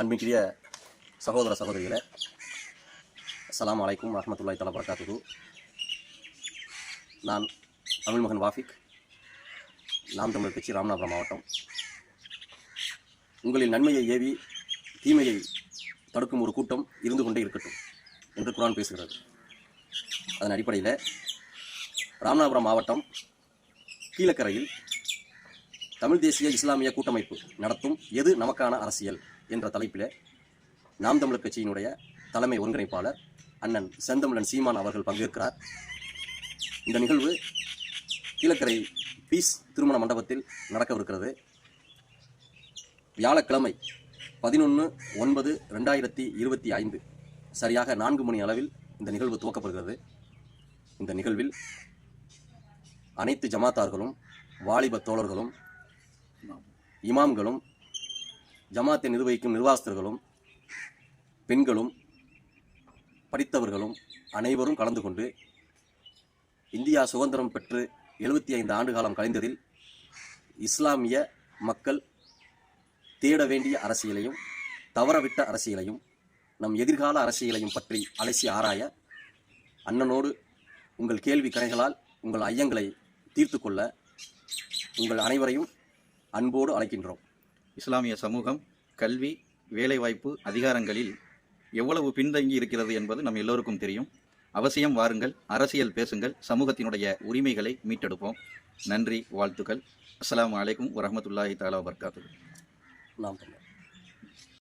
அன்பிற்குரிய சகோதர சகோதரிகளே அஸ்லாம் அலைக்கும் வரஹ்மத்துல்லாஹி தலை பரகாத்துஹு நான் தமிழ்மகன் வாஃபிக் நாம் தமிழ் கட்சி ராமநாதபுரம் மாவட்டம். உங்களின் நன்மையை ஏவி தீமையை தடுக்கும் ஒரு கூட்டம் இருந்து கொண்டே இருக்கட்டும் என்று குரான் பேசுகிறது. அதன் அடிப்படையில் ராமநாதபுரம் மாவட்டம் கீழக்கரையில் தமிழ் தேசிய இஸ்லாமிய கூட்டமைப்பு நடத்தும் எது நமக்கான அரசியல்? என்ற தலைப்பில் நாம் தமிழர் கட்சியினுடைய தலைமை ஒருங்கிணைப்பாளர் அண்ணன் செந்தமிழன் சீமான் அவர்கள் பங்கேற்கிறார். இந்த நிகழ்வு கீழக்கரை பீஸ் திருமண மண்டபத்தில் நடக்கவிருக்கிறது. வியாழக்கிழமை பதினொன்று ஒன்பது ரெண்டாயிரத்தி இருபத்தி ஐந்து சரியாக நான்கு மணி அளவில் இந்த நிகழ்வு துவக்கப்படுகிறது. இந்த நிகழ்வில் அனைத்து ஜமாத்தார்களும் வாலிப தோழர்களும் இமாம்களும் ஜமாத்தை நிர்வகிக்கும் நிர்வாகஸ்தர்களும் பெண்களும் படித்தவர்களும் அனைவரும் கலந்து கொண்டு இந்தியா சுதந்திரம் பெற்று எழுபத்தி ஐந்து ஆண்டு காலம் கழிந்ததில் இஸ்லாமிய மக்கள் தேட வேண்டிய அரசியலையும் தவறவிட்ட அரசியலையும் நம் எதிர்கால அரசியலையும் பற்றி அலசி ஆராய அண்ணனோடு உங்கள் கேள்வி கரைகளால் உங்கள் ஐயங்களை தீர்த்து கொள்ள உங்கள் அனைவரையும் அன்போடு அழைக்கின்றோம். இஸ்லாமிய சமூகம் கல்வி வேலைவாய்ப்பு அதிகாரங்களில் எவ்வளவு பின்தங்கி இருக்கிறது என்பது நம் எல்லோருக்கும் தெரியும். அவசியம் வாருங்கள் அரசியல் பேசுங்கள் சமூகத்தினுடைய உரிமைகளை மீட்டெடுப்போம். நன்றி வாழ்த்துக்கள். அஸ்லாம் அலைக்கும் வரமத்துல்லாஹி தாலா வர்காத்து நாம்